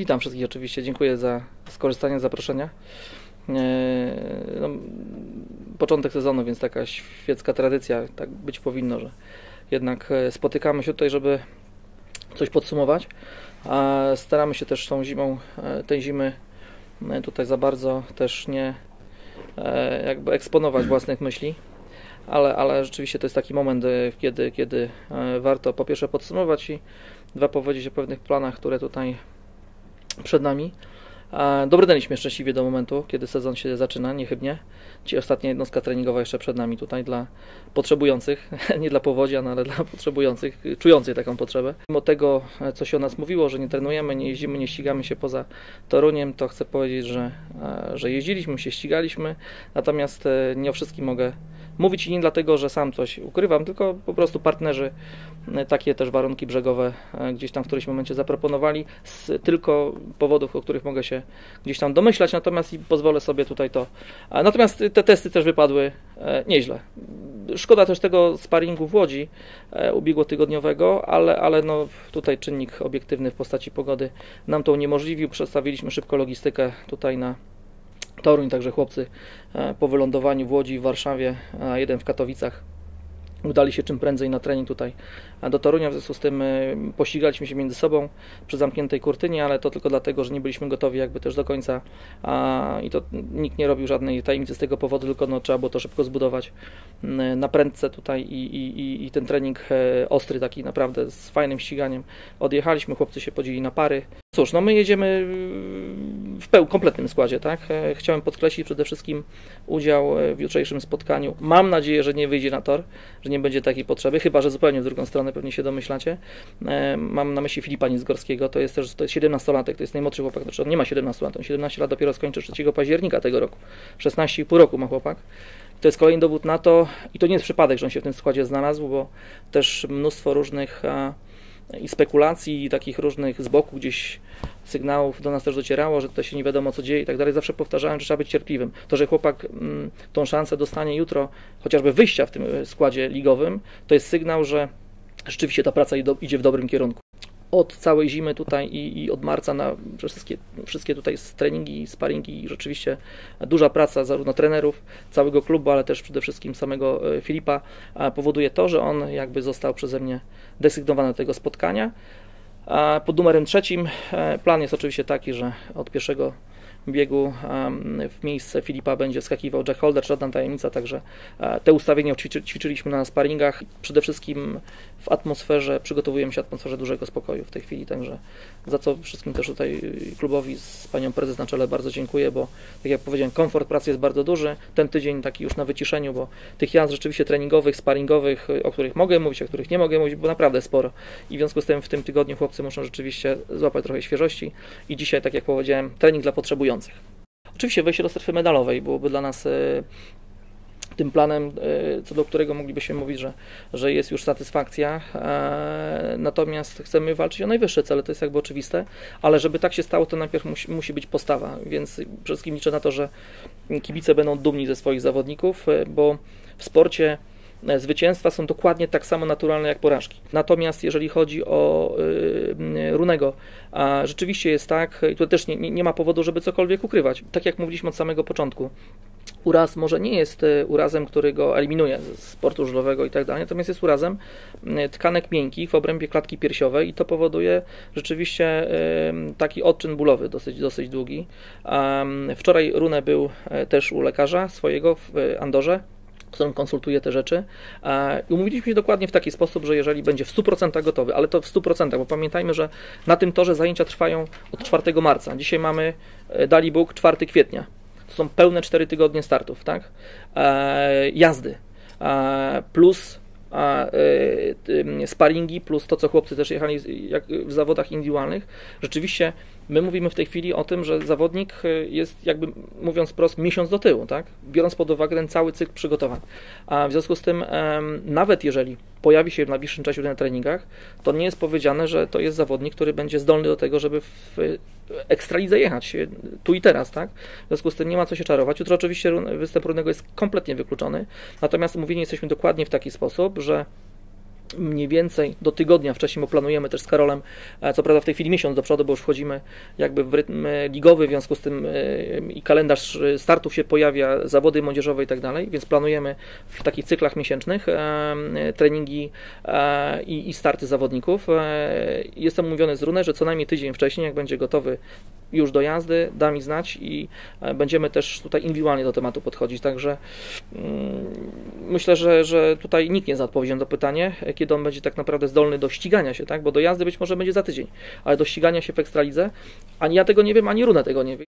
Witam wszystkich oczywiście, dziękuję za skorzystanie z zaproszenia. E, no, początek sezonu, więc taka świecka tradycja, tak być powinno, że jednak e, spotykamy się tutaj, żeby coś podsumować. A staramy się też tą zimą, e, tej zimy tutaj za bardzo też nie jakby eksponować własnych myśli, ale, ale rzeczywiście to jest taki moment, kiedy, kiedy warto po pierwsze podsumować i dwa powiedzieć o pewnych planach, które tutaj przed nami. Dobrnęliśmy szczęśliwie do momentu, kiedy sezon się zaczyna, niechybnie. Ci ostatnia jednostka treningowa jeszcze przed nami tutaj dla potrzebujących, nie dla powodzia, no ale dla potrzebujących, czujących taką potrzebę. Mimo tego, co się o nas mówiło, że nie trenujemy, nie jeździmy, nie ścigamy się poza Toruniem, to chcę powiedzieć, że, że jeździliśmy, się ścigaliśmy, natomiast e, nie o wszystkim mogę mówić i nie dlatego, że sam coś ukrywam, tylko po prostu partnerzy e, takie też warunki brzegowe e, gdzieś tam w którymś momencie zaproponowali z tylko powodów, o których mogę się gdzieś tam domyślać, natomiast i pozwolę sobie tutaj to. Natomiast te testy też wypadły e, nieźle. Szkoda też tego sparingu w Łodzi ubiegłotygodniowego, ale, ale no tutaj czynnik obiektywny w postaci pogody nam to uniemożliwił. Przestawiliśmy szybko logistykę tutaj na Toruń, także chłopcy e, po wylądowaniu w Łodzi, w Warszawie, a jeden w Katowicach udali się czym prędzej na trening tutaj do Torunia, w związku z tym e, pościgaliśmy się między sobą przy zamkniętej kurtynie, ale to tylko dlatego, że nie byliśmy gotowi jakby też do końca i to nikt nie robił żadnej tajemnicy z tego powodu, tylko no, trzeba było to szybko zbudować na prędce tutaj i, i, i ten trening e, ostry taki naprawdę z fajnym ściganiem odjechaliśmy, chłopcy się podzielili na pary. Cóż, no my jedziemy w peł kompletnym składzie, tak? E, chciałem podkreślić przede wszystkim udział w jutrzejszym spotkaniu. Mam nadzieję, że nie wyjdzie na tor, że nie będzie takiej potrzeby, chyba że zupełnie w drugą stronę pewnie się domyślacie. E, mam na myśli Filipa Nicgorskiego, to jest też to jest 17-latek, to jest najmłodszy chłopak, znaczy on nie ma 17 lat, on 17 lat dopiero skończy 3 października tego roku. 16,5 roku ma chłopak. To jest kolejny dowód na to i to nie jest przypadek, że on się w tym składzie znalazł, bo też mnóstwo różnych i spekulacji, i takich różnych z boku gdzieś sygnałów do nas też docierało, że to się nie wiadomo co dzieje i tak dalej. Zawsze powtarzałem, że trzeba być cierpliwym. To, że chłopak mm, tą szansę dostanie jutro, chociażby wyjścia w tym składzie ligowym, to jest sygnał, że rzeczywiście ta praca idzie w dobrym kierunku. Od całej zimy tutaj i, i od marca na wszystkie, wszystkie tutaj treningi, sparingi i rzeczywiście duża praca zarówno trenerów, całego klubu, ale też przede wszystkim samego e, Filipa powoduje to, że on jakby został przeze mnie desygnowany do tego spotkania. Pod numerem trzecim e, plan jest oczywiście taki, że od pierwszego biegu w miejsce Filipa będzie skakiwał Jack Holder, żadna tajemnica, także e, te ustawienia ćwiczyliśmy na sparingach. Przede wszystkim w atmosferze, przygotowujemy się atmosferze dużego spokoju w tej chwili, także za co wszystkim też tutaj klubowi z panią prezes na czele bardzo dziękuję, bo tak jak powiedziałem, komfort pracy jest bardzo duży. Ten tydzień taki już na wyciszeniu, bo tych jazd rzeczywiście treningowych, sparingowych, o których mogę mówić, o których nie mogę mówić, było naprawdę sporo. I w związku z tym w tym tygodniu chłopcy muszą rzeczywiście złapać trochę świeżości i dzisiaj, tak jak powiedziałem, trening dla potrzebujących. Oczywiście wejście do strefy medalowej byłoby dla nas e, tym planem, e, co do którego moglibyśmy mówić, że, że jest już satysfakcja. E, natomiast chcemy walczyć o najwyższe cele, to jest jakby oczywiste, ale żeby tak się stało, to najpierw musi, musi być postawa. Więc przede wszystkim liczę na to, że kibice będą dumni ze swoich zawodników, bo w sporcie zwycięstwa są dokładnie tak samo naturalne jak porażki. Natomiast jeżeli chodzi o y, Runego, a rzeczywiście jest tak, i tu też nie, nie ma powodu, żeby cokolwiek ukrywać. Tak jak mówiliśmy od samego początku, uraz może nie jest e, urazem, który go eliminuje z sportu żużlowego i tak dalej, natomiast jest urazem tkanek miękkich w obrębie klatki piersiowej i to powoduje rzeczywiście taki odczyn bólowy dosyć, dosyć długi. Wczoraj Rune był e, też u lekarza swojego w Andorze, którym konsultuję te rzeczy. I umówiliśmy się dokładnie w taki sposób, że jeżeli będzie w 100% gotowy, ale to w 100%, bo pamiętajmy, że na tym torze zajęcia trwają od 4 marca. Dzisiaj mamy, e, dali Bóg, 4 kwietnia. To są pełne 4 tygodnie startów, tak? E, jazdy. E, plus sparingi, plus to, co chłopcy też jechali w zawodach indywidualnych. Rzeczywiście My mówimy w tej chwili o tym, że zawodnik y, jest jakby, mówiąc wprost, miesiąc do tyłu, tak? biorąc pod uwagę ten cały cykl przygotowań. A w związku z tym, nawet jeżeli pojawi się w najbliższym czasie na treningach, to nie jest powiedziane, że to jest zawodnik, który będzie zdolny do tego, żeby w ekstralidze jechać tu i teraz, tak? W związku z tym nie ma co się czarować. Jutro oczywiście występ Runego jest kompletnie wykluczony, natomiast umówieni jesteśmy dokładnie w taki sposób, że mniej więcej do tygodnia wcześniej, bo planujemy też z Karolem, co prawda w tej chwili miesiąc do przodu, bo już wchodzimy jakby w rytm e, ligowy, w związku z tym e, i kalendarz e, startów się pojawia, zawody młodzieżowe i tak dalej, więc planujemy w takich cyklach miesięcznych treningi i, starty zawodników. Jestem umówiony z Runej, że co najmniej tydzień wcześniej, jak będzie gotowy już do jazdy, da mi znać i e, będziemy też tutaj indywidualnie do tematu podchodzić, także mm, myślę, że, że tutaj nikt nie zna odpowiedzi na pytanie, kiedy on będzie tak naprawdę zdolny do ścigania się, tak? bo do jazdy być może będzie za tydzień, ale do ścigania się w Ekstralidze, ani ja tego nie wiem, ani Runa tego nie wie.